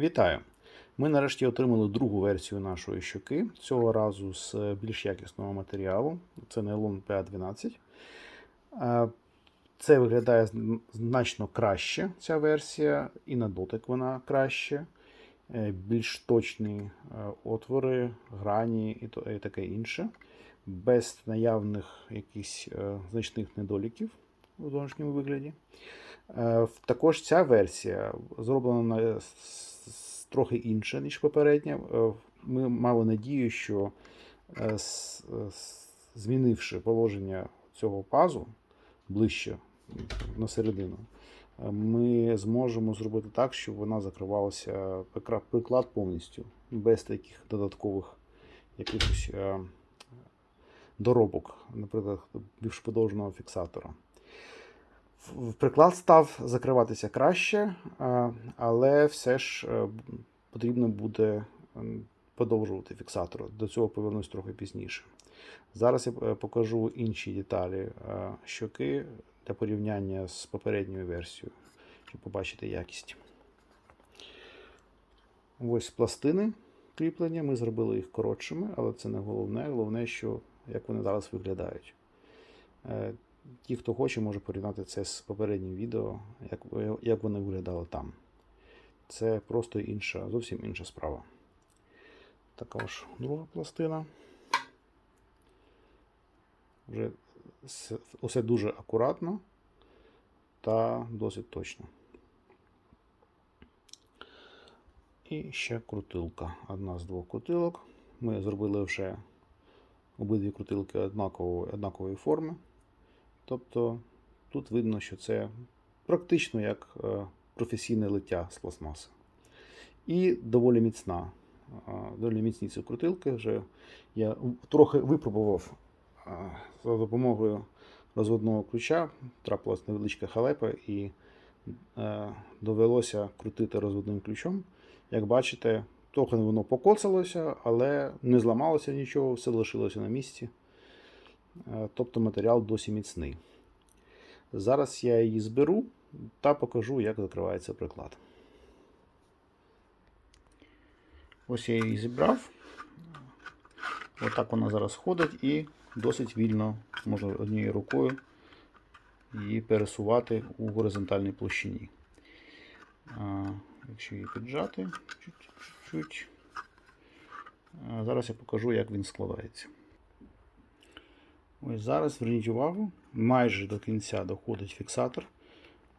Вітаю! Ми нарешті отримали другу версію нашої щоки, цього разу з більш якісного матеріалу. Це нейлон PA12. Е, Це виглядає значно краще, ця версія, і на дотик вона краще. Е, Більш точні е, отвори, грані і таке інше, без наявних якихось е, значних недоліків у зовнішньому вигляді. Е, Також ця версія зроблена трохи інше, ніж попередня. Е, Ми мали надію, що е, змінивши положення цього пазу ближче на середину, ми зможемо зробити так, щоб вона закривалася приклад повністю, без таких додаткових якихось доробок, наприклад, більш подовженого фіксатора. Приклад став закриватися краще, але все ж е, потрібно буде подовжувати фіксатор. До цього повернусь трохи пізніше. Зараз я е, покажу інші деталі е, щоки для порівняння з попередньою версією, щоб побачити якість. Ось пластини кріплення. Ми зробили їх коротшими, але це не головне. Головне, що як вони зараз виглядають. Ті, хто хоче, може порівняти це з попереднім відео, як, як вони виглядали там. Це просто інша, зовсім інша справа. Також друга пластина. Вже усе дуже акуратно та досить точно. І ще крутилка. Одна з двох крутилок. Ми зробили вже обидві крутилки однакової, однакової форми. Тобто тут видно, що це практично як е, професійне лиття з пластмаси. І доволі міцна. Е, Доволі міцні ці крутилки. Вже я трохи випробував е, за допомогою розводного ключа. Трапилась невеличка халепа і довелося крутити розводним ключом. Як бачите, трохи воно покоцалося, але не зламалося нічого, все лишилося на місці. Е, Тобто матеріал досі міцний. Зараз я її зберу та покажу, як закривається приклад. Ось я її зібрав. Отак вона зараз ходить і досить вільно можна однією рукою її пересувати у горизонтальній площині. А, Якщо її піджати чуть-чуть, зараз я покажу, як він складається. Ось зараз зверніть увагу, майже до кінця доходить фіксатор.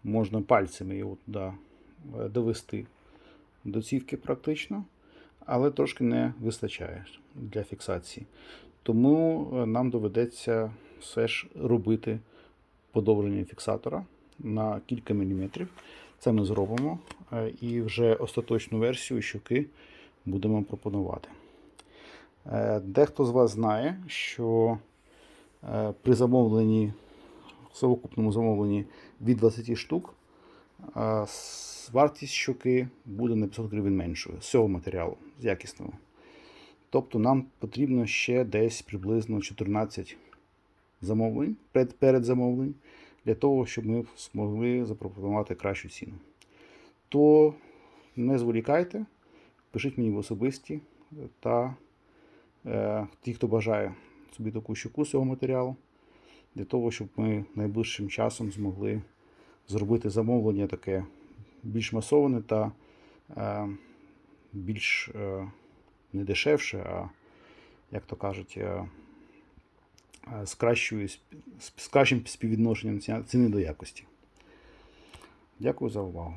Можна пальцями його туди е, довести до цівки практично, але трошки не вистачає для фіксації. Тому е, нам доведеться все ж робити подовження фіксатора на кілька міліметрів. Це ми зробимо е, і вже остаточну версію щоки будемо пропонувати. Дехто з вас знає, що при замовленні, совокупному замовленні від 20 штук, е, вартість щоки буде на 500 гривень меншою з цього матеріалу, з якісного. Тобто нам потрібно ще десь приблизно 14 замовлень, перед, перед замовлень, для того, щоб ми змогли запропонувати кращу ціну. То не зволікайте, пишіть мені в особисті та е, ті, хто бажає собі таку щуку цього матеріалу, для того, щоб ми найближчим часом змогли зробити замовлення таке більш масоване та е, більш е, не дешевше, а, як то кажуть, е, е, з, кращою, з кращим співвідношенням ціни до якості. Дякую за увагу.